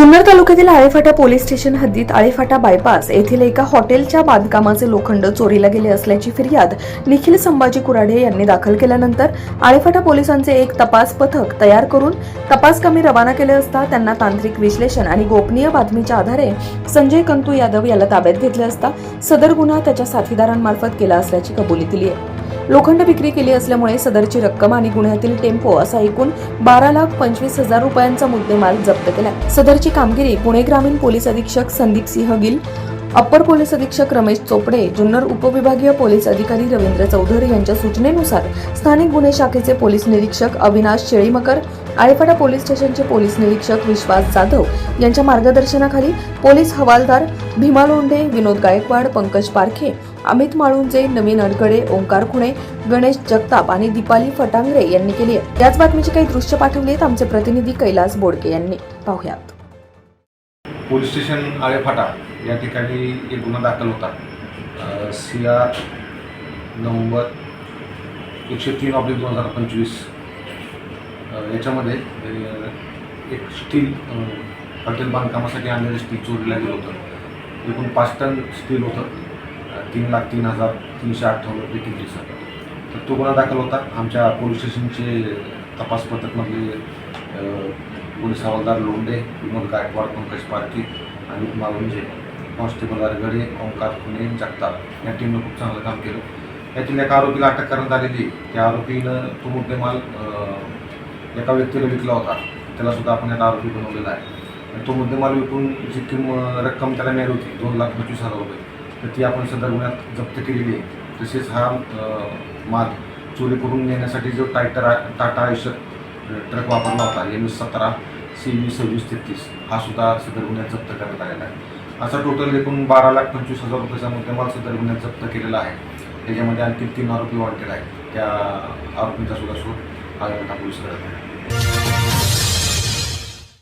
जुन्नर तालुक्यातील Alephata police station हद्दीत Alephata bypass येथील एका हॉटेलच्या बांधकामाचे लोखंड चोरीला गेले असल्याची फिर्याद निखिल संभाजी कुराडे यांनी दाखल केल्यानंतर आळेफाटा पोलिसांचे एक तपास पथक तयार करून तपास कमी रवाना केले असता त्यांना तांत्रिक विश्लेषण आणि गोपनीय बातमीच्या आधारे संजय कंतू यादव याला ताब्यात घेतले असता सदर गुन्हा त्याच्या साथीदारांमार्फत केला असल्याची कबुली दिली आहे लोखंड विक्री केली असल्यामुळे सदरची रक्कम आणि गुन्ह्यातील टेम्पो असा एकूण बारा लाख पंचवीस हजार रुपयांचा मुद्देमाल जप्त केला. सदरची कामगिरी पुणे ग्रामीण पोलीस अधीक्षक संदीप सिंह गिल अप्पर पोलीस अधीक्षक रमेश चोपडे जुन्नर उपविभागीय पोलीस अधिकारी रवींद्र चौधरी यांच्या सूचनेनुसार स्थानिक गुन्हे शाखेचे पोलीस निरीक्षक अविनाश शेळीमकर आळेफाटा पोलीस स्टेशनचे पोलीस निरीक्षक विश्वास जाधव यांच्या मार्गदर्शनाखाली पोलीस हवालदार भीमा लोंढे विनोद गायकवाड पंकज पारखे अमित माळुंजे नवीन अडकडे ओंकार खुणे गणेश जगताप आणि दीपाली फटांगरे यांनी केली आहे. याच बातमीची काही दृश्य पाठवली आहेत आमचे प्रतिनिधी कैलास बोडके यांनी. पाहुयात. पोलीस स्टेशन आळेफाटा या ठिकाणी एक गुन्हा दाखल होता. सी आर नव्वद एकशे तीन ऑब्लिक दोन हजार पंचवीस. याच्यामध्ये एक स्टील हॉटेल बांधकामासाठी आणलेलं स्टील चोरीला गेलं होतं. एकूण पाच टन स्टील होतं. तीन लाख तीन हजार तीनशे अठ्ठावन्न रुपये किमतीचं तर तो गुन्हा दाखल होता. आमच्या पोलीस स्टेशनचे तपास पथकमधले पोलीस हवालदार लोंढे विमोद गायकवाड पंकज पारखी अमित मालुंजे कॉन्स्टेबल अरगडे ओंकार खुने जगताप या टीमनं खूप चांगलं काम केलं. यातील एका आरोपीला अटक करण्यात आलेली त्या आरोपीनं तो मुद्देमाल एका व्यक्तीला विकला होता. त्याला सुद्धा आपण याला आरोपी बनवलेला आहे. आणि तो मुद्देमाल विकून जी किंम रक्कम त्याला मिळाली होती दोन लाख पंचवीस हजार रुपये तर ती आपण सदर गुन्ह्यात जप्त केलेली आहे. तसेच हा माल चोरी करून नेण्यासाठी जो टायटर टाटा आयुष्य ट्रक वापरला होता. एम एस सतरा सी व्ही सव्वीस तेहतीस. हा सुद्धा सदर गुन्ह्यात जप्त करण्यात आलेला आहे. असा टोटल एकूण बारा लाख पंचवीस हजार रुपयाचा मुद्देमाल सदर गुन्ह्यात जप्त केलेला आहे. त्याच्यामध्ये आणखी तीन आरोपी वॉन्टेड आहेत. त्या आरोपींचा सुद्धा शोध आयोजना पोलीस करत आहे.